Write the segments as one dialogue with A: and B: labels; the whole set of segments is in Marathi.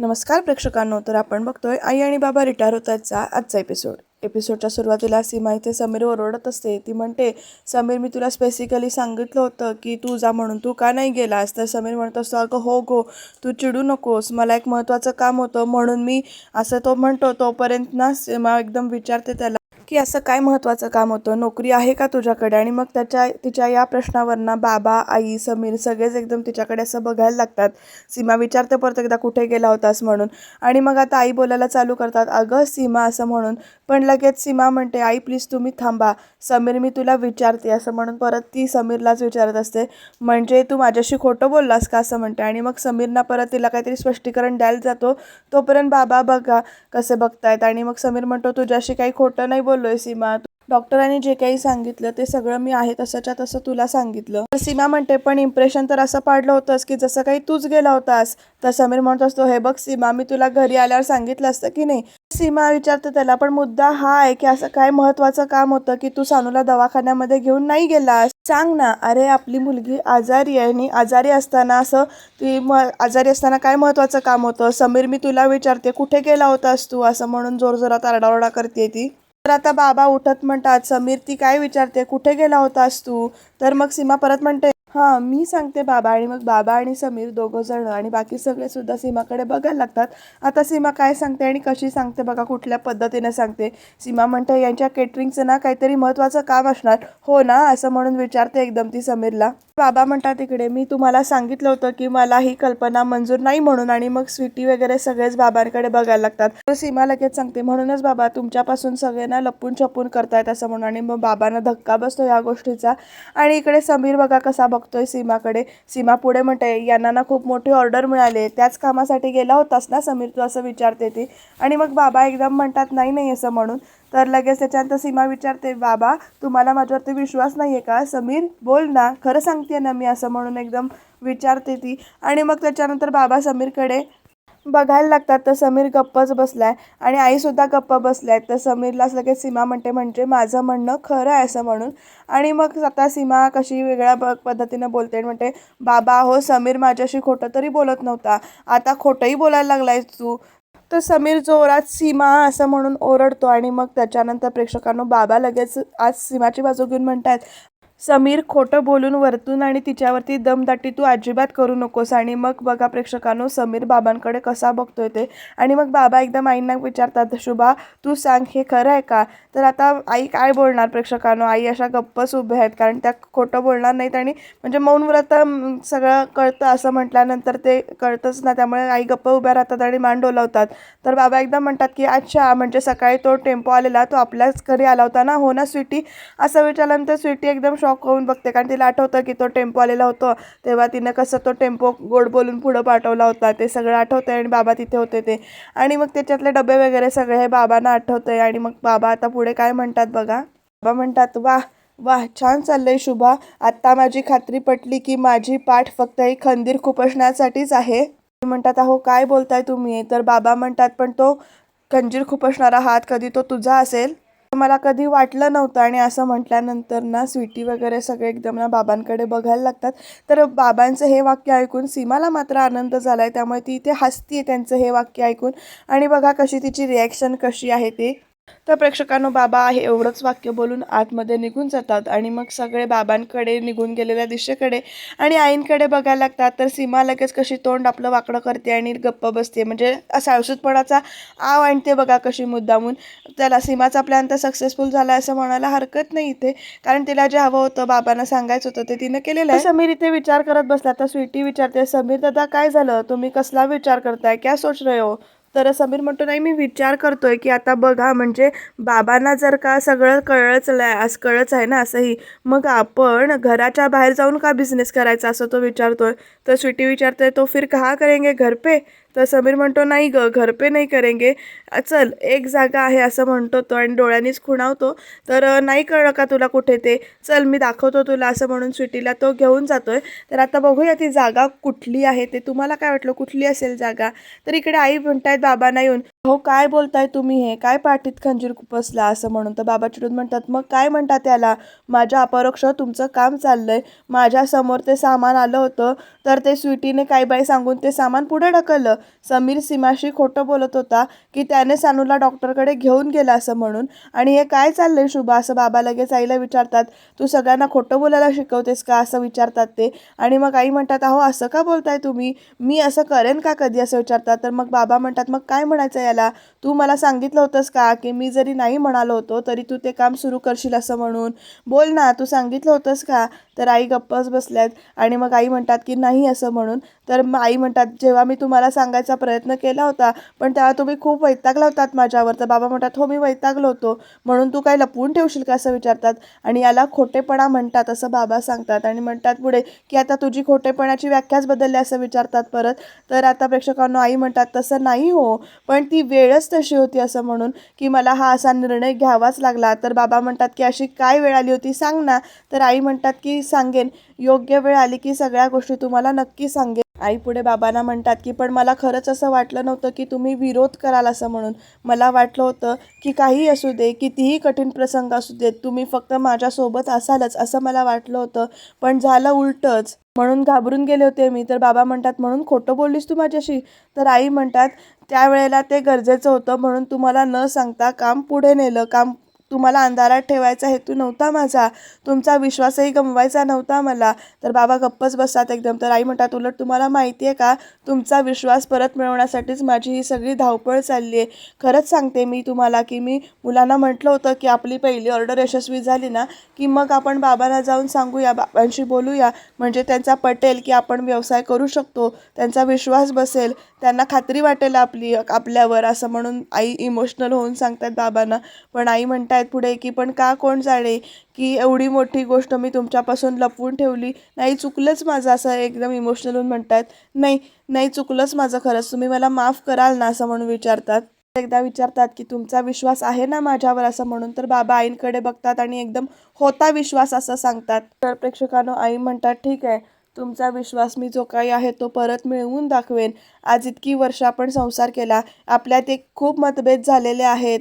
A: नमस्कार प्रेक्षकांनो तर आपण बघतोय आई आणि बाबा रिटायर होतायचा आजचा एपिसोड एपिसोडच्या सुरुवातीला सीमा इथे समीर ओरडत असते. ती म्हणते समीर मी तुला स्पेसिकली सांगितलं होतं की तू जा म्हणून. तू का नाही गेलास? तर समीर म्हणत असतो अगं हो गो तू चिडू नकोस. मला एक महत्त्वाचं काम होतं म्हणून मी असं तो म्हणतो. तोपर्यंत ना सीमा एकदम विचारते त्याला की असं काय महत्त्वाचं काम होतं? नोकरी आहे का तुझ्याकडे? आणि मग त्याच्या तिच्या या प्रश्नावरनं बाबा आई समीर सगळेच एकदम तिच्याकडे असं बघायला लागतात. सीमा विचारते परत एकदा कुठे गेला होतास म्हणून. आणि मग आता आई बोलायला चालू करतात अगं सीमा असं म्हणून. पण लगेच सीमा म्हणते आई प्लीज तुम्ही थांबा. समीर मी तुला विचारते. असं म्हणून परत ती समीरलाच विचारत असते म्हणजे तू माझ्याशी खोटं बोललास का? असं म्हणते. आणि मग समीरना परत तिला काहीतरी स्पष्टीकरण द्यायला जातो. तोपर्यंत बाबा बघा कसे बघतायत. आणि मग समीर म्हणतो तुझ्याशी काही खोटं नाही बोल बोललोय सीमा. डॉक्टरांनी जे काही सांगितलं ते सगळं मी आहे तसंच्या तसं तुला सांगितलं. तर सीमा म्हणते पण इम्प्रेशन तर असं पाडलं होतंस की जसं काही तूच गेला होतास तर समीर म्हणत असतो हे बघ सीमा मी तुला घरी आल्यावर सांगितलं असतं की नाही? सीमा विचारते त्याला पण मुद्दा हा आहे की असं काय महत्वाचं काम होतं की तू सानूला दवाखान्यामध्ये घेऊन नाही गेलास? सांग ना अरे आपली मुलगी आजारी आहे आणि आजारी असताना असं ती म आजारी असताना काय महत्वाचं काम होतं? समीर मी तुला विचारते कुठे गेला होतास तू असं म्हणून जोरजोरात आरडाओरडा करते ती. तर आता बाबा उठत म्हणतात समीर ती काय विचारते? कुठे गेला होतास तू? तर मग सीमा परत म्हणते हां मी सांगते बाबा आणि मग बाबा आणि समीर दोघं जण आणि बाकी सगळे सुद्धा सीमाकडे बघायला लागतात. आता सीमा काय सांगते आणि कशी सांगते बघा कुठल्या पद्धतीने सांगते. सीमा म्हणते यांच्या केटरिंगचं ना काहीतरी महत्त्वाचं काम असणार. हो ना? असं म्हणून विचारते एकदम ती समीरला. बाबा म्हणतात इकडे मी तुम्हाला सांगितलं होतं की मला ही कल्पना मंजूर नाही म्हणून आणि मग स्वीटी वगैरे सगळेच बाबांकडे बघायला लागतात. तर सीमा लगेच सांगते म्हणूनच बाबा तुमच्यापासून सगळ्यांना लपून छपून करतायत असं म्हणून आणि मग बाबांना धक्का बसतो या गोष्टीचा. आणि इकडे समीर बघा कसा बघतोय सीमाकडे. सीमा पुढे म्हणते यांना ना खूप मोठी ऑर्डर मिळाली त्याच कामासाठी गेला होतास ना समीर तू? असं विचारते ती. आणि मग बाबा एकदम म्हणतात नाही नाही असं म्हणून. तर लगेच त्याच्यानंतर सीमा विचारते बाबा तुम्हाला माझ्यावरती विश्वास नाही आहे का? समीर बोल ना. खरं सांगते ना मी असं म्हणून एकदम विचारते ती. आणि मग त्याच्यानंतर बाबा समीरकडे बघायला लागतात तर समीर गप्पच बसलाय. आणि आईसुद्धा गप्प बसलाय तर समीरलाच लगेच सीमा म्हणते म्हणजे माझं म्हणणं खरं आहे असं म्हणून. आणि मग आता सीमा कशी वेगळ्या ब पद्धतीनं बोलते आणि म्हणते बाबा हो समीर माझ्याशी खोटं तरी बोलत नव्हता. आता खोटंही बोलायला लागलाय तू. तर समीर जोरात सीमा असं म्हणून ओरडतो. आणि मग त्याच्यानंतर प्रेक्षकांनो बाबा लगेच आज सीमाची बाजू घेऊन म्हणतात समीर खोटं बोलून वरतून आणि तिच्यावरती दमदाटी तू अजिबात करू नकोस. आणि मग बघा प्रेक्षकांनो समीर बाबांकडे कसा बघतोय ते. आणि मग बाबा एकदम आईंना विचारतात शुभा तू सांग हे खरं आहे का? तर आता आई काय बोलणार प्रेक्षकांनो? आई अशा गप्पच उभे आहेत कारण त्या खोटं बोलणार नाहीत आणि म्हणजे मौन व्रत सगळं कळतं असं म्हटल्यानंतर ते कळतंच ना त्यामुळे आई गप्प उभ्या राहतात आणि मान डोलावतात. तर बाबा एकदम म्हणतात की अच्छा म्हणजे सकाळी तो टेम्पो आलेला तो आपल्याच घरी आला होता ना? हो ना स्वीटी? असं विचारल्यानंतर स्वीटी एकदम शॉक होऊन बघते. कारण तिला आठवतं की तो टेम्पो आलेला होतो. तेव्हा तिनं कसं तो टेम्पो गोड बोलून पुढं पाठवला होता. ते सगळं आठवतंय आणि बाबा तिथे होते ते. आणि मग त्याच्यातले डबे वगैरे सगळे हे बाबांना आठवतंय. आणि मग बाबा आता पुढे काय म्हणतात बघा? बाबा म्हणतात वा वाह छान चाललंय शुभा. आत्ता माझी खात्री पटली की माझी पाठ फक्त ही खंदीर खुपसण्यासाठीच आहे. म्हणतात अहो काय बोलताय तुम्ही? तर बाबा म्हणतात पण तो खंजीर खुपसणारा हात कधी तो तुझा असेल? मला कधी वाटलं नव्हतं आणि असं म्हटल्यानंतर ना स्वीटी वगैरे सगळे एकदम ना बाबांकडे बघायला लागतात. तर बाबांचं हे वाक्य ऐकून सीमाला मात्र आनंद झाला आहे त्यामुळे ती इथे हसतीये त्यांचं हे वाक्य ऐकून. आणि बघा कशी तिची रिॲक्शन कशी आहे ती. तर प्रेक्षकांनो बाबा आहे एवढंच वाक्य बोलून आतमध्ये निघून जातात आणि मग सगळे बाबांकडे निघून गेलेल्या दिशेकडे आणि आईंकडे बघायला लागतात. तर सीमा लगेच कशी तोंड आपलं वाकडं करते आणि गप्प बसते. म्हणजे सावसूतपणाचा आव आणते बघा कशी मुद्दामून. त्याला सीमाचा प्लॅन तर सक्सेसफुल झाला असं म्हणायला हरकत नाही इथे. कारण तिला जे हवं होतं बाबांना सांगायचं होतं ते तिनं केलेलं आहे. समीर इथे विचार करत बसला. तर स्वीटी विचारते समीर दादा काय झालं? तुम्ही कसला विचार करताय? क्या सोच रहे हो? तर समीर म्हणतो नाही मी विचार करतोय की आता बघा म्हणजे बाबांना जर का सगळं कळलंच आहे असं कळच आहे ना असंही मग आपण घराच्या बाहेर जाऊन का बिझनेस करायचा असं तो विचारतोय? तर स्वीटी विचारते तो फिर कहा करेंगे? घर पे? तर समीर म्हणतो नाही ग घर पे नाही करेंगे. चल एक जागा आहे असं म्हणतो तो आणि डोळ्यांनीच खुणावतो. तर नाही कळलं का तुला कुठे ते? चल मी दाखवतो तुला असं म्हणून स्वीटीला तो घेऊन जातो आहे तर आता बघूया ती जागा कुठली आहे ते. तुम्हाला काय वाटलं? कुठली असेल जागा? तर इकडे आई म्हणतायत बाबांना येऊन. हो काय बोलताय तुम्ही हे? काय पाठीत खंजीर खुपसला? असं म्हणून तर बाबा चिडून म्हणतात मग काय म्हणतात त्याला माझ्या अपरोक्ष तुमचं काम चाललं आहे माझ्यासमोर ते सामान आलं होतं तर ते स्वीटीने काय बाई सांगून ते सामान पुढे ढकललं. समीर सीमाशी खोटं बोलत होता की त्याने सानूला डॉक्टरकडे घेऊन गेला असं म्हणून. आणि हे काय चाललंय शुभा? असं बाबा लगेच आईला विचारतात तू सगळ्यांना खोटं बोलायला शिकवतेस का? असं विचारतात ते. आणि मग आई म्हणतात अहो असं का बोलताय तुम्ही? मी असं करेन का कधी? असं विचारतात. तर मग बाबा म्हणतात मग काय म्हणायचं याला? तू मला सांगितलं होतंस का की मी जरी नाही म्हणालो होतो तरी तू ते काम सुरू करशील असं म्हणून? बोल ना तू सांगितलं होतंस का? तर आई गप्पच बसल्यात. आणि मग आई म्हणतात की नाही असं म्हणून. तर मग आई म्हणतात जेव्हा मी तुम्हाला सांगायचा प्रयत्न केला होता पण तेव्हा तुम्ही खूप वैतागला होतात माझ्यावर. तर बाबा म्हणतात हो मी वैतागलो होतो. म्हणून तू काय लपवून ठेवशील का? असं विचारतात. आणि याला खोटेपणा म्हणतात असं बाबा सांगतात. आणि म्हणतात पुढे की आता तुझी खोटेपणाची व्याख्याच बदलली असं विचारतात परत. तर आता प्रेक्षकांना आई म्हणतात तसं नाही हो पण ती वेळच तशी होती असं म्हणून की मला हा असा निर्णय घ्यावाच लागला. तर बाबा म्हणतात की अशी काय वेळ आली होती सांग ना. तर आई म्हणतात की सांगेन. योग्य वेळ आली की सगळ्या गोष्टी तुम्हाला नक्की सांगेन. आई पुढे बाबांना म्हणतात की पण मला खरंच असं वाटलं नव्हतं की तुम्ही विरोध कराल असं म्हणून. मला वाटलं होतं की काही असू दे कितीही कठीण प्रसंग असू देत तुम्ही फक्त माझ्यासोबत असालच असं मला वाटलं होतं. पण झालं उलटंच. म्हणून घाबरून गेले होते मी. तर बाबा म्हणतात म्हणून खोटं बोललीस तू माझ्याशी? तर आई म्हणतात त्यावेळेला ते गरजेचं होतं म्हणून तुम्हाला न सांगता काम पुढे नेलं. काम तुम्हाला अंधारात ठेवायचा हेतू नव्हता माझा. तुमचा विश्वासही गमवायचा नव्हता मला. तर बाबा गप्पच बसतात एकदम. तर आई म्हणतात उलट तुम्हाला माहिती आहे का? तुमचा विश्वास परत मिळवण्यासाठीच माझी ही सगळी धावपळ चालली आहे. खरंच सांगते मी तुम्हाला की मी मुलांना म्हटलं होतं की आपली पहिली ऑर्डर यशस्वी झाली ना की मग आपण बाबांना जाऊन सांगूया बाबांशी बोलूया. म्हणजे त्यांचा पटेल की आपण व्यवसाय करू शकतो. त्यांचा विश्वास बसेल. त्यांना खात्री वाटेल आपली आपल्यावर असं म्हणून आई इमोशनल होऊन सांगतात बाबांना. पण आई आहेत पुढे की पण का कोण जाणे? की एवढी मोठी गोष्ट मी तुमच्यापासून लपवून ठेवली. नाही चुकलंच माझं असं एकदम इमोशनल होऊन म्हणतात नाही नाही चुकलंच माझं खरंच. तुम्ही मला माफ कराल ना असं म्हणून विचारतात. एकदा विचारतात की तुमचा विश्वास आहे ना माझ्यावर असं म्हणून? तर बाबा आईंकडे बघतात आणि एकदम होता विश्वास असं सांगतात. तर प्रेक्षकांनो आई म्हणतात ठीक आहे. तुमचा विश्वास मी जो काही आहे तो परत मिळवून दाखवेन. आज इतकी वर्ष आपण संसार केला. आपल्यात एक खूप मतभेद झालेले आहेत.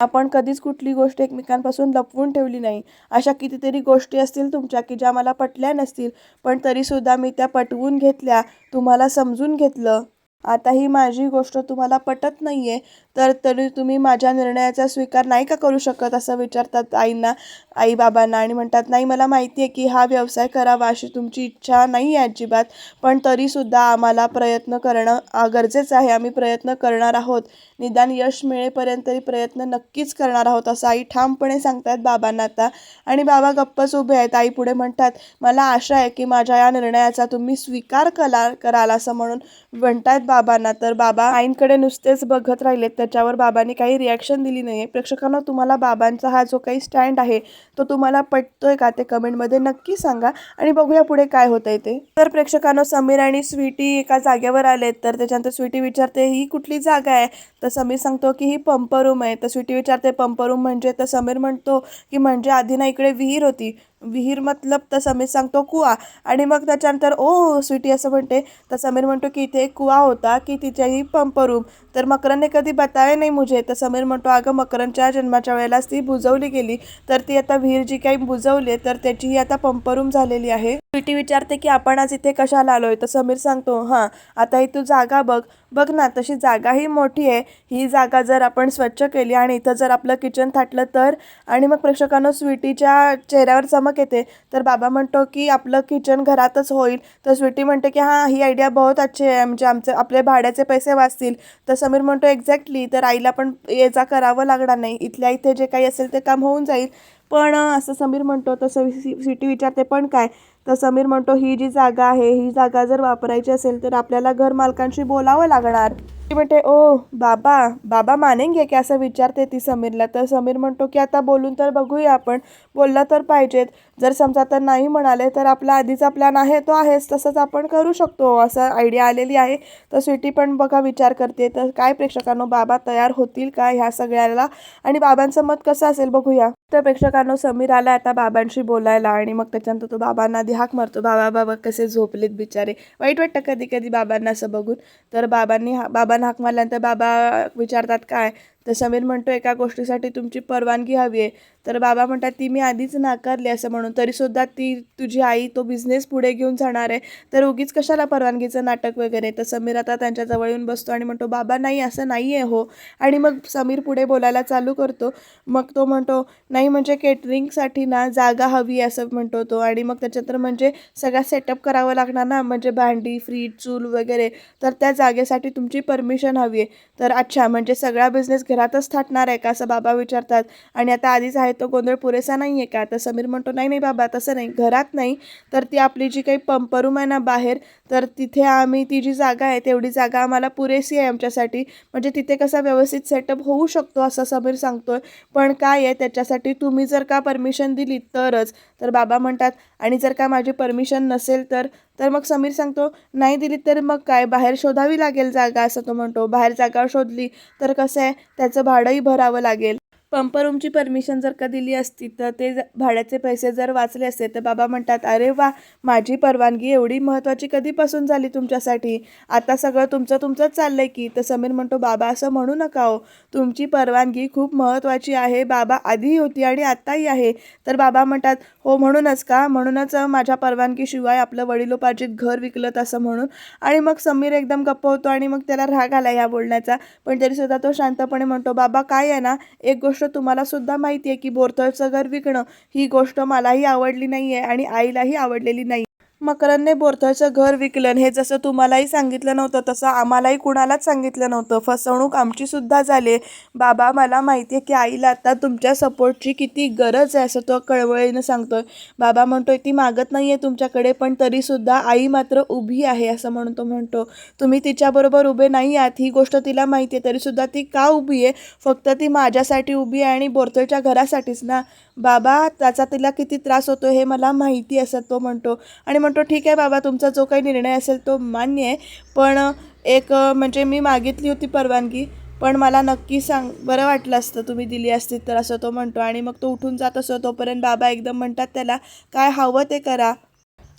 A: आपण कधीच कुठली गोष्ट एकमेकांपासून लपवून ठेवली नाही. अशा कितीतरी गोष्टी असतील तुमच्या की ज्या मला पटल्या नसतील पण तरीसुद्धा मी त्या पटवून घेतल्या तुम्हाला समजून घेतलं. आता ही माझी गोष्ट तुम्हाला पटत नाही आहे तर तरी तुम्ही माझ्या निर्णयाचा स्वीकार नाही का करू शकत असं विचारतात आईंना आई बाबांना आणि म्हणतात नाही मला माहिती आहे की हा व्यवसाय करावा अशी तुमची इच्छा नाही आहे अजिबात पण तरीसुद्धा आम्हाला प्रयत्न करणं गरजेचं आहे. आम्ही प्रयत्न करणार आहोत. निदान यश मिळेपर्यंत तरी प्रयत्न नक्कीच करणार आहोत असं आई ठामपणे सांगतात बाबांना आता. आणि बाबा गप्पच उभे आहेत. आई पुढे म्हणतात मला आशा आहे की माझ्या या निर्णयाचा तुम्ही स्वीकार कला कराल असं म्हणून म्हणतात बाबांना. तर बाबा आईंकडे नुसतेच बघत राहिलेत त्याच्यावर बाबांनी काही रिॲक्शन दिली नाही आहे प्रेक्षकांना तुम्हाला बाबांचा हा जो काही स्टँड आहे तो तुम्हाला पटतोय का? ते कमेंटमध्ये नक्की सांगा आणि बघूया पुढे काय होतंय ते. तर प्रेक्षकांनो समीर आणि स्वीटी एका जागेवर आलेत तर त्याच्यानंतर स्वीटी विचारते ही कुठली जागा आहे? तर समीर सांगतो की ही पंप रूम आहे. तर स्वीटी विचारते पंप रूम म्हणजे? तर समीर म्हणतो की म्हणजे आधी ना इकडे विहीर होती. विहीर मतलब तर समीर सांगतो कुवा आणि मग त्याच्यानंतर ओ स्वीटी असं म्हणते. तर समीर म्हणतो की इथे एक कुवा होता की तिच्याही पंप रूम. तर मकरनने कधी बतावे नाही मुझे. तर समीर म्हणतो अगं मकरनच्या जन्माच्या वेळेलाच ती बुजवली गेली. तर ती आता विहीर जी काही बुजवली आहे तर त्याचीही आता पंप रूम झालेली आहे. स्वीटी विचारते की आपण आज इथे कशाला आलोय? तर समीर सांगतो हां आता ही तू जागा बघ. बघ ना तशी जागा ही मोठी आहे. ही जागा जर आपण स्वच्छ केली आणि इथं जर आपलं किचन थाटलं तर? आणि मग प्रेक्षकांना स्वीटीच्या चेहऱ्यावर चमक येते. तर बाबा म्हणतो की आपलं किचन घरातच होईल. तर स्वीटी म्हणते की हां ही आयडिया बहुत अच्छी आहे. म्हणजे आमचे आपले भाड्याचे पैसे वाचतील. तर समीर म्हणतो एक्झॅक्टली तर आईला पण ये जा करावं लागणार नाही. इथल्या इथे जे काही असेल ते काम होऊन जाईल. पण असं समीर म्हणतो तसं सिटी विचारते पण काय? तर समीर म्हणतो ही जी जागा आहे ही जागा जर वापरायची असेल तर आपल्याला घर मालकांशी बोलावं लागणार. ती म्हणते ओ बाबा बाबा मानेंगे की असं विचारते ती समीरला. तर समीर म्हणतो की आता बोलून तर बघूया आपण. बोललं तर पाहिजेत. जर समजा तर नाही म्हणाले तर आपला आधीचा प्लॅन आहे तो आहेच. तसंच आपण करू शकतो. असं आयडिया आलेली आहे. तर स्वीटी पण बघा विचार करते. तर काय प्रेक्षकांनो बाबा तयार होतील का ह्या सगळ्याला? आणि बाबांचं मत कसं असेल बघूया. तर प्रेक्षकांनो समीर आला आता बाबांशी बोलायला आणि मग त्याच्यानंतर तो बाबांना दिहाक हाक मारतो. बाबा बाबा कसे झोपलेत बिचारे. वाईट वाटतं कधी कधी बाबांना असं बघून. तर बाबांनी हा बाबांना हाक मारल्यानंतर बाबा विचारतात काय? तर समीर म्हणतो एका गोष्टीसाठी तुमची परवानगी हवी आहे. तर बाबा म्हणतात ती मी आधीच नाकारली असं म्हणून. तरीसुद्धा ती तुझी आई तो बिझनेस पुढे घेऊन जाणार आहे. तर उगीच कशाला परवानगीचं नाटक वगैरे? तर समीर आता त्यांच्याजवळ येऊन बसतो आणि म्हणतो बाबा नाही असं नाही आहे हो. आणि मग समीर पुढे बोलायला चालू करतो. मग तो म्हणतो नाही म्हणजे केटरिंगसाठी ना जागा हवी आहे असं म्हणतो तो. आणि मग त्याच्यात म्हणजे सगळा सेटअप करावं लागणार ना म्हणजे भांडी फ्रीज चूल वगैरे. तर त्या जागेसाठी तुमची परमिशन हवी आहे. तर अच्छा म्हणजे सगळा बिझनेस घरातच थाटणार आहे का असं बाबा विचारतात. आणि आता आधीच आहे तो गोंधळ पुरेसा नाही आहे का? तर समीर म्हणतो नाही नाही बाबा तसं नाही. घरात नाही. तर ती आपली जी काही पंपरूम आहे ना बाहेर तर तिथे आम्ही ती जी जागा आहे तेवढी जागा आम्हाला पुरेशी आहे आमच्यासाठी. म्हणजे तिथे कसा व्यवस्थित सेटअप होऊ शकतो असं समीर सांगतोय. पण काय आहे त्याच्यासाठी तुम्ही जर का परमिशन दिली तरच. तर बाबा म्हणतात आणि जर का माझी परमिशन नसेल तर तर मग समीर सांगतो नाही दिली तर मग काय? बाहेर शोधावी लागेल जागा असं तो म्हणतो. बाहेर जागा शोधली तर कसं आहे? त्याचं भाडंही भरावं लागेल. पंप रूमची परमिशन जर का दिली असती तर ते ज- भाड्याचे पैसे जर वाचले असते तर बाबा म्हणतात अरे वा माझी परवानगी एवढी महत्त्वाची कधीपासून झाली तुमच्यासाठी? आता सगळं तुमचं तुमचंच आहे की. तर समीर म्हणतो बाबा असं म्हणू नका हो. तुमची परवानगी खूप महत्त्वाची आहे. बाबा आधीही होती आणि आत्ताही आहे. तर बाबा म्हणतात हो म्हणूनच का? म्हणूनच माझ्या परवानगीशिवाय आपलं वडिलोपार्जित घर विकलं असं म्हणून. आणि मग समीर एकदम गप्प होतो आणि मग त्याला राग आला ह्या बोलण्याचा. पण तरीसुद्धा तो शांतपणे म्हणतो बाबा काय आहे ना? एक गोष्ट तुम्हाला सुद्धा माहिती आहे की बोरतळचं घर विकणं ही गोष्ट मलाही आवडली नाही आहे आणि आईलाही आवडलेली नाही. मकरांनी बोरथळचं घर विकलं हे जसं तुम्हालाही सांगितलं नव्हतं तसं आम्हालाही कुणालाच सांगितलं नव्हतं. फसवणूक आमची सुद्धा झाली. आहे. बाबा मला माहिती आहे की आईला आता तुमच्या सपोर्टची किती गरज आहे असं तो कळवळीनं सांगतोय. बाबा म्हणतोय ती मागत नाही आहे तुमच्याकडे पण तरीसुद्धा आई मात्र उभी आहे असं म्हणून तो म्हणतो. तुम्ही तिच्याबरोबर उभे नाही आहात ही गोष्ट तिला माहिती आहे तरीसुद्धा ती का उभी आहे? फक्त ती माझ्यासाठी उभी आहे आणि बोरथळच्या घरासाठीच ना? बाबा त्याचा तिला किती त्रास होतो हे मला माहिती असं तो म्हणतो. आणि म्हणतो ठीक आहे बाबा तुमचा जो काही निर्णय असेल तो मान्य आहे. पण एक म्हणजे मी मागितली होती परवानगी पण मला नक्की सांग बरं वाटलं असतं तुम्ही दिली असती तर असं तो म्हणतो. आणि मग तो उठून जात असतो. तोपर्यंत बाबा एकदम म्हणतात त्याला काय हवं ते करा.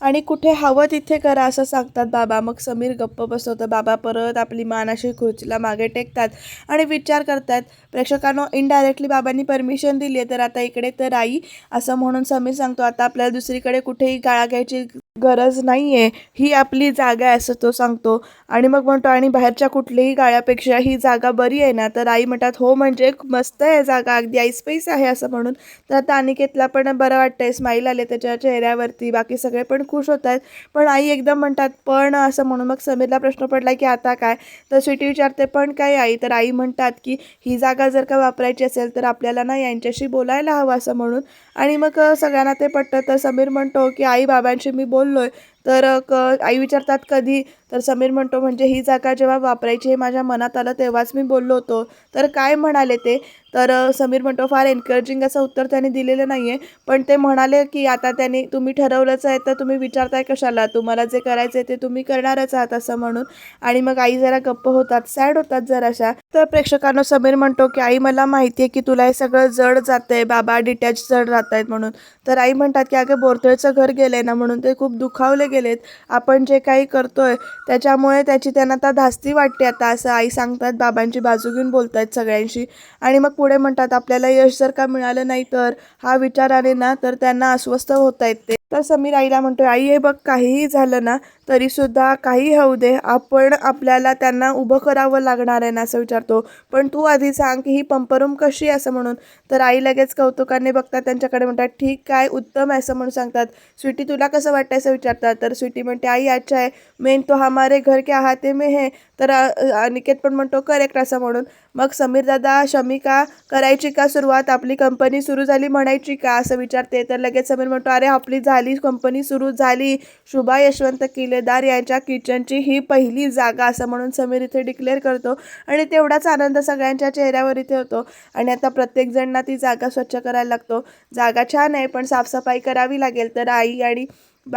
A: आणि कुठे हवं तिथे करा असं सांगतात बाबा. मग समीर गप्प बसवतो. बाबा परत आपली मान अशी खुर्चीला मागे टेकतात आणि विचार करतात प्रेक्षकांना इनडायरेक्टली बाबांनी परमिशन दिली आहे तर आता इकडे तर आई असं म्हणून समीर सांगतो आता आपल्याला दुसरीकडे कुठेही गाळा घ्यायची गरज नाही आहे ही आपली जागा आहे असं तो सांगतो. आणि मग म्हणतो आणि बाहेरच्या कुठल्याही गाळ्यापेक्षा ही जागा बरी आहे ना? तर आई म्हणतात हो म्हणजे मस्त आहे जागा. अगदी आईस्पैस आहे असं म्हणून. तर आता अनिकेतला पण बरं वाटतंय. स्माईल आले त्याच्या चेहऱ्यावरती. बाकी सगळे पण खुश होत आहेत पण आई एकदम म्हणतात पण असं म्हणून. मग समीरला प्रश्न पडला की आता काय? तर स्वीटी विचारते पण काय आई? तर आई म्हणतात की ही जागा जर का वापरायची असेल तर आपल्याला ना यांच्याशी बोलायला हवं असं म्हणून. आणि मग सगळ्यांना ते पटतं. तर समीर म्हणतो की आई बाबांशी मी बोललो आहे तर क आई विचारतात कधी? तर समीर म्हणतो म्हणजे ही जागा जेव्हा वापरायची हे माझ्या मनात आलं तेव्हाच मी बोललो होतो. तर काय म्हणाले ते? तर समीर म्हणतो फार एनकरेजिंग असं उत्तर त्यांनी दिलेलं नाही आहे पण ते म्हणाले की आता त्यांनी तुम्ही ठरवलंच आहे तर तुम्ही विचारताय कशाला? तुम्हाला जे करायचं आहे ते तुम्ही करणारच आहात असं म्हणून. आणि मग आई जरा गप्प होतात सॅड होतात जराशा. तर प्रेक्षकांना समीर म्हणतो की आई मला माहिती आहे की तुला हे सगळं जड जातंय बाबा डिटॅच जड राहत आहेत म्हणून. तर आई म्हणतात की अगं बोरतळचं घर गेलं आहे ना म्हणून ते खूप दुखावले गेलेत. आपण जे काही करतोय त्याच्यामुळे त्याची त्यांना आता धास्ती वाटते आता असं आई सांगतात बाबांची बाजू घेऊन बोलत आहेत सगळ्यांशी. आणि मग पुढे म्हणतात आपल्याला यश जर का मिळालं नाही तर हा विचार आले ना तर त्यांना अस्वस्थ होता येते. ते तर समीर आईला म्हणतोय आई हे बघ काहीही झालं ना तरीसुद्धा काही होऊ दे आपण आपल्याला त्यांना उभं करावं लागणार आहे ना असं विचारतो. पण तू आधी सांग की ही पंपरूम कशी आहे? असं म्हणून. तर आई लगेच कौतुकाने बघतात त्यांच्याकडे म्हणतात ठीक काय उत्तम आहे असं म्हणून सांगतात. स्वीटी तुला कसं वाटतं असं विचारतात. तर स्वीटी म्हणते आई अच्छा आहे. मेन तो हमारे घर के आहाते में है. तर अनिकेत पण म्हणतो करेक्ट असं म्हणून. मग समीर दादा शमिका करायची का सुरुवात? आपली कंपनी सुरू झाली म्हणायची का? असं विचारते. तर लगेच समीर म्हणतो अरे आपली झाली कंपनी सुरू झाली. शुभा यशवंत किल्लेदार यांच्या किचनची ही पहिली जागा असं म्हणून समीर इथे डिक्लेअर करतो. आणि तेवढाच आनंद सगळ्यांच्या चेहऱ्यावर इथे होतो. आणि आता प्रत्येकजणना ती जागा स्वच्छ करायला लागतो. जागा छान आहे पण साफसफाई करावी लागेल. तर आई आणि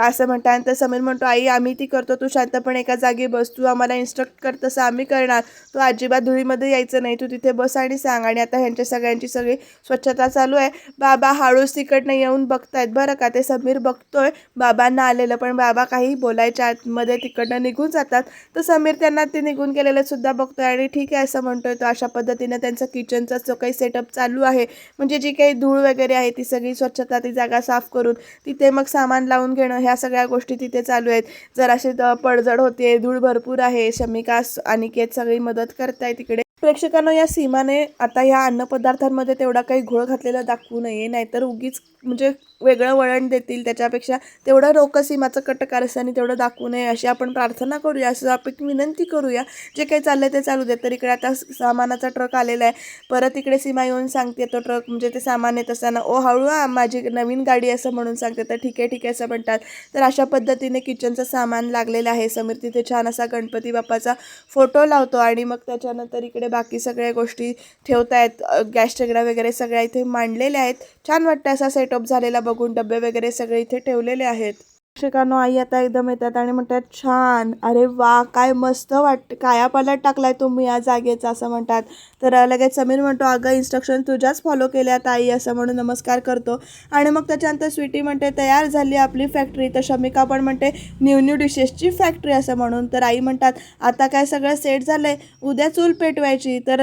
A: असं म्हणतात. तर समीर म्हणतो आई आम्ही ती करतो. तू शांतपणे एका जागी बस. तू आम्हाला इन्स्ट्रक्ट कर. तसं आम्ही करणार. तू अजिबात धुळीमध्ये यायचं नाही. तू तिथे बस आणि सांग. आणि आता ह्यांच्या सगळ्यांची सगळी स्वच्छता चालू आहे. बाबा हळूच तिकडनं येऊन बघतायत बरं का? ते समीर बघतोय. बाबांना आलेलं पण बाबा काही बोलायच्या आतमध्ये तिकडनं निघून जातात. तर समीर त्यांना ते निघून गेलेलं सुद्धा बघतोय. आणि ठीक आहे असं म्हणतोय तो. अशा पद्धतीनं त्यांचं किचनचा जो काही सेटअप चालू आहे म्हणजे जी काही धूळ वगैरे आहे ती सगळी स्वच्छता ती जागा साफ करून तिथे मग सामान लावून घेणं ह्या सगळ्या गोष्टी तिथे चालू आहेत. जराशी असे पडझड होते धूळ भरपूर आहे शमिका अनिकेत सगळी मदत करताय तिकडे प्रेक्षकांना या सीमाने आता ह्या अन्नपदार्थांमध्ये तेवढा काही घोळ घातलेला दाखवू नये नाहीतर उगीच म्हणजे वेगळं वळण देतील त्याच्यापेक्षा तेवढं रोकसीमाचं कटकारस्थानी तेवढं दाखवू नये अशी आपण प्रार्थना करूया. असं आपण विनंती करूया. जे काही चाललं ते चालू दे तर इकडे आता सामानाचा ट्रक आलेला आहे. परत इकडे सीमा येऊन सांगते तो ट्रक. म्हणजे ते सामान येत असताना ओ हळू माझी नवीन गाडी असं म्हणून सांगते. तर ठीक आहे ठीक आहे असं म्हणतात. तर अशा पद्धतीने किचनचं सामान लागलेलं आहे. समीर तिथे छान असा गणपती बाप्पाचा फोटो लावतो आणि मग त्याच्यानंतर इकडे बाकी सगळ्या गोष्टी ठेवतायत. गॅस चगडा वगैरे सगळ्या इथे मांडलेल्या आहेत. छान वाटतं असा सेट सेटअप झालेला बघून डबे वगैरे सगळे इथे ठेवलेले आहेत. शिक्षकांनो आई आता एकदम येतात आणि म्हणतात छान! अरे वा! काय मस्त वाट काया पालट टाकलाय तुम्ही या जागेचा असं म्हणतात. तर लगेच समीर म्हणतो अगं इन्स्ट्रक्शन तुझ्याच फॉलो केल्यात आई असं म्हणून नमस्कार करतो. आणि मग त्याच्यानंतर स्वीटी म्हणते तयार झाली आपली फॅक्टरी तर शमिका पण म्हणते न्यू न्यू डिशेसची फॅक्टरी असं म्हणून. तर आई म्हणतात आता काय सगळं सेट झालं आहे उद्या चूल पेटवायची. तर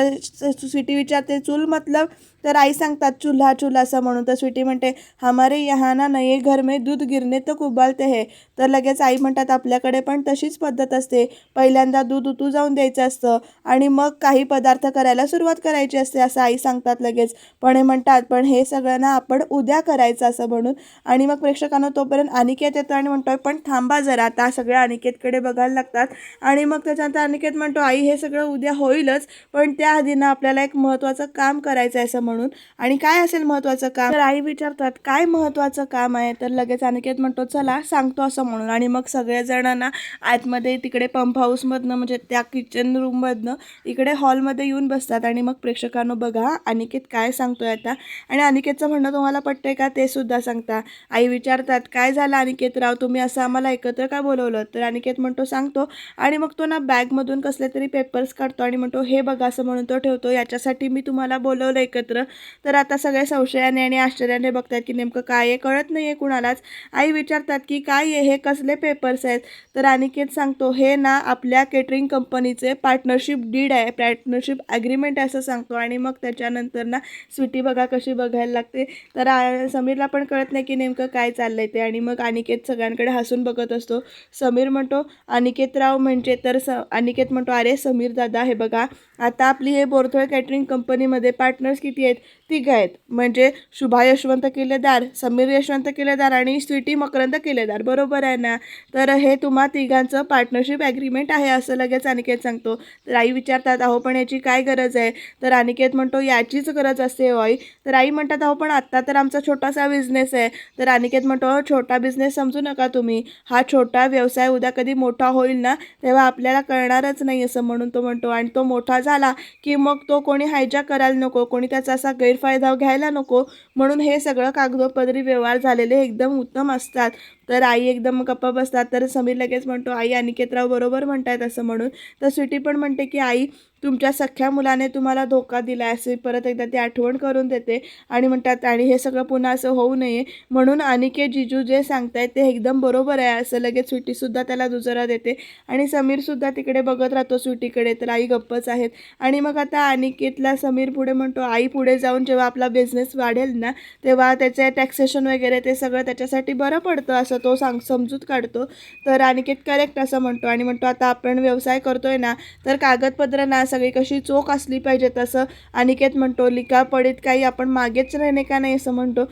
A: स्वीटी विचारते चूल मतलब तर आई सांगतात चुल्हा चूल्हा असं म्हणून. तर स्वीटी म्हणते हमारे यहाँ ना नये घर में दूध गिरणे तक उबालते हे. तर लगेच आई म्हणतात आपल्याकडे पण तशीच पद्धत असते. पहिल्यांदा दूध उतू जाऊन द्यायचं असतं आणि मग काही पदार्थ करायला सुरुवात करायची असते असं आई सांगतात लगेच. पण हे म्हणतात पण हे सगळं ना आपण उद्या करायचं असं म्हणून. आणि मग प्रेक्षकांना तोपर्यंत अनिकेत येतो आणि म्हणतोय पण थांबा जरा आता सगळ्या अनिकेतकडे बघायला लागतात. आणि मग त्याच्यानंतर अनिकेत म्हणतो आई हे सगळं उद्या होईलच पण त्याआधी ना आपल्याला एक महत्त्वाचं काम करायचं आहे असं म्हणून. आणि काय असेल महत्त्वाचं काम? तर आई विचारतात काय महत्त्वाचं काम आहे? तर लगेच अनिकेत म्हणतो चला सांगतो असं म्हणून. आणि मग सगळेजणांना आतमध्ये तिकडे पंप हाऊसमधनं म्हणजे त्या किचन रूममधनं इकडे हॉलमध्ये येऊन बसतात. आणि मग प्रेक्षकांनो बघा अनिकेत काय सांगतोय आता? आणि अनिकेतचं म्हणणं तुम्हाला पटतंय का? ते सुद्धा सांगता. आई विचारतात काय झालं अनिकेत? राव तुम्ही असं आम्हाला एकत्र का बोलवलं? तर अनिकेत म्हणतो सांगतो. आणि मग तो ना बॅगमधून कसले तरी पेपर्स काढतो आणि म्हणतो हे बघा असं म्हणून तो ठेवतो. याच्यासाठी मी तुम्हाला बोलवलं एकत्र. तर आता सगळे संशयाने आणि आश्चर्याने बघतात की नेमकं काय आहे? कळत नाही आहे कुणालाच. आई विचारतात की काय आहे? हे कसले पेपर्स आहेत? तर अनिकेत सांगतो हे ना आपल्या केटरिंग कंपनीचे पार्टनरशिप डीड आहे. पार्टनरशिप ॲग्रीमेंट असं सांगतो. आणि मग त्याच्यानंतर ना स्वीटी बघा कशी बघायला लागते. तर समीरला पण कळत नाही की नेमकं काय चाललंय ते. आणि मग अनिकेत सगळ्यांकडे हसून बघत असतो. समीर म्हणतो अनिकेतराव म्हणजे तर स अनिकेत म्हणतो अरे समीर दादा हे बघा. आता आपली हे बोरथोळ कॅटरिंग कंपनीमध्ये पार्टनर्स किती आहेत. तिघ आहेत. म्हणजे शुभा यशवंत किल्लेदार समीर यशवंत किल्लेदार आणि स्वीटी मकरंद किल्लेदार. बरोबर आहे ना? तर हे तुम्हा तिघांचं पार्टनरशिप ॲग्रीमेंट आहे असं लगेच अनिकेत सांगतो. तर आई विचारतात अहो पण याची काय गरज आहे? तर अनिकेत म्हणतो याचीच गरज असते वाई तर आई म्हणतात अहो पण आत्ता तर आमचा छोटासा बिझनेस आहे. तर अनिकेत म्हणतो छोटा बिझनेस समजू नका तुम्ही. हा छोटा व्यवसाय उद्या कधी मोठा होईल ना तेव्हा आपल्याला कळणारच नाही असं म्हणून तो म्हणतो. आणि तो मोठा झाला की मग तो कोणी हायजॅक करायला नको. कोणी त्याचा असा गैरफायदा घ्यायला नको. म्हणून हे सगळं कागदोपत्री व्यवहार झालेले एकदम उत्तम असतात. तर आई एकदम गप्प बसतात. तर समीर लगेच म्हणतो आई अनिकेतराव बरोबर म्हणतायत असं म्हणून. तर स्वीटी पण म्हणते की आई तुमच्या सख्ख्या मुलाने तुम्हाला धोका दिला असे परत एकदा ती आठवण करून देते. आणि म्हणतात आणि हे सगळं पुन्हा असं होऊ नये. म्हणून अनिकेत जिजू जे सांगतायत ते एकदम बरोबर आहे असं लगेच स्वीटीसुद्धा त्याला दुजरा देते. आणि समीरसुद्धा तिकडे बघत राहतो स्वीटीकडे. तर आई गप्पच आहेत. आणि मग आता अनिकेतला समीर पुढे म्हणतो आई पुढे जाऊन जेव्हा आपला बिझनेस वाढेल ना तेव्हा त्याचे टॅक्सेशन वगैरे ते सगळं त्याच्यासाठी बरं पडतं असं तो सांग समजूत काढतो. तर अनिकेत करेक्ट असं म्हणतो आणि म्हणतो आता आपण व्यवसाय करतोय ना तर कागदपत्र ना सगळी कशी चोख असली पाहिजे तसं अनिकेत म्हणतो. लिखापडीत काही आपण मागेच राहणे का नाही? असं म्हणतो.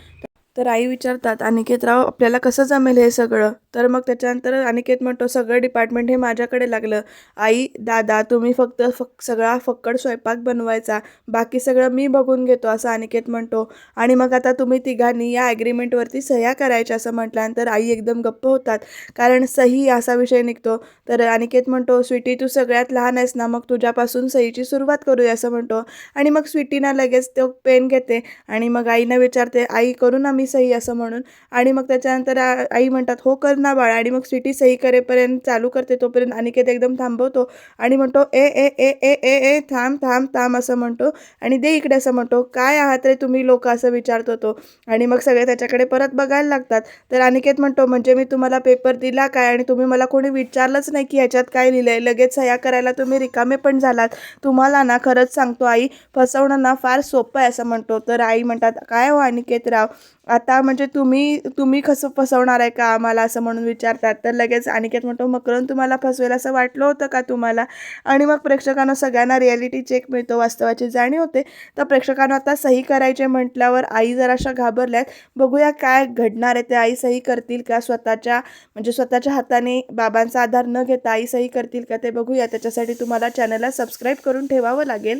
A: तर आई विचारतात अनिकेतराव आपल्याला कसं जमेल हे सगळं? तर मग त्याच्यानंतर अनिकेत म्हणतो सगळं डिपार्टमेंट हे माझ्याकडे लागलं. आई दादा तुम्ही फक्त फक सगळा फक्कड स्वयंपाक बनवायचा. बाकी सगळं मी बघून घेतो असं अनिकेत म्हणतो. आणि मग आता तुम्ही तिघांनी या ॲग्रीमेंटवरती सह्या करायच्या असं म्हटल्यानंतर आई एकदम गप्प होतात. कारण सही असा विषय निघतो. तर अनिकेत म्हणतो स्वीटी तू सगळ्यात लहान आहेस ना मग तुझ्यापासून सहीची सुरुवात करूया असं म्हणतो. आणि मग स्वीटीना लगेच तो पेन घेते. आणि मग आईनं विचारते आई करू ना मी सही असं म्हणून. आणि मग त्याच्यानंतर आई म्हणतात हो कर ना बाळा. आणि मग स्वीटी सही करेपर्यंत चालू करते तोपर्यंत अनिकेत एकदम थांबवतो आणि म्हणतो ए ए ए ए ए ए थांब थांब थांब असं म्हणतो. आणि दे इकडे असं म्हणतो काय आहात रे तुम्ही लोक? असं विचारतो तो. आणि मग सगळे त्याच्याकडे परत बघायला लागतात. तर अनिकेत म्हणतो म्हणजे मी तुम्हाला पेपर दिला काय? आणि तुम्ही मला कोणी विचारलंच नाही की ह्याच्यात काय लिहिलं आहे लगेच सह्या करायला तुम्ही रिकामे पण झालात. तुम्हाला ना खरंच सांगतो आई फसवणं ना फार सोपं आहे असं म्हणतो. तर आई म्हणतात काय हो अनिकेत राव आता म्हणजे तुम्ही तुम्ही कसं फसवणार आहे का आम्हाला असं म्हणून विचारतात. तर लगेच अनिकेत म्हणतो मकरन तुम्हाला फसवेल असं वाटलं होतं का तुम्हाला? आणि मग प्रेक्षकांना सगळ्यांना रियालिटी चेक मिळतो वास्तवाची जाणीव होते. तर प्रेक्षकांना आता सही करायचे म्हटल्यावर आई जराशा घाबरल्यात. बघूया काय घडणार आहे ते. आई सही करतील का? स्वतःच्या म्हणजे स्वतःच्या हाताने बाबांचा आधार न घेता आई सही करतील का ते बघूया. त्याच्यासाठी तुम्हाला चॅनलला सबस्क्राईब करून ठेवावं लागेल.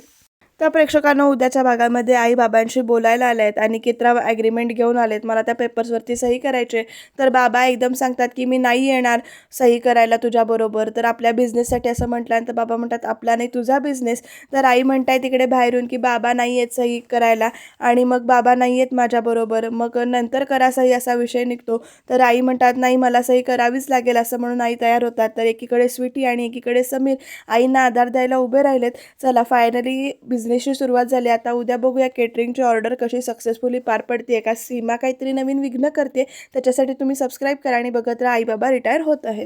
A: तर प्रेक्षकांना उद्याच्या भागामध्ये आई बाबांशी बोलायला आले आहेत आणि कित्रा ॲग्रीमेंट घेऊन आलेत. मला त्या पेपर्सवरती सही करायचे तर बाबा एकदम सांगतात की मी नाही येणार सही करायला तुझ्याबरोबर तर आपल्या बिझनेससाठी असं म्हटल्यानंतर बाबा म्हणतात आपला नाही तुझा बिझनेस तर आई म्हणताय तिकडे बाहेरून की बाबा नाही आहेत सही करायला. आणि मग बाबा नाही आहेत माझ्याबरोबर मग नंतर करा सही असा विषय निघतो. तर आई म्हणतात नाही मला सही करावीच लागेल. असं म्हणून आई तयार होतात. तर एकीकडे स्वीटी आणि एकीकडे समीर. आईंना आधार द्यायला उभे राहिलेत. चला फायनली बिझनेसची सुरुवात झाली. आता उद्या बघूया केटरिंगची ऑर्डर कशी सक्सेसफुली पार पडते का सीमा काहीतरी नवीन विघ्न करते. त्याच्यासाठी तुम्ही सबस्क्राईब करा आणि बघत राहा. आई बाबा रिटायर होत आहे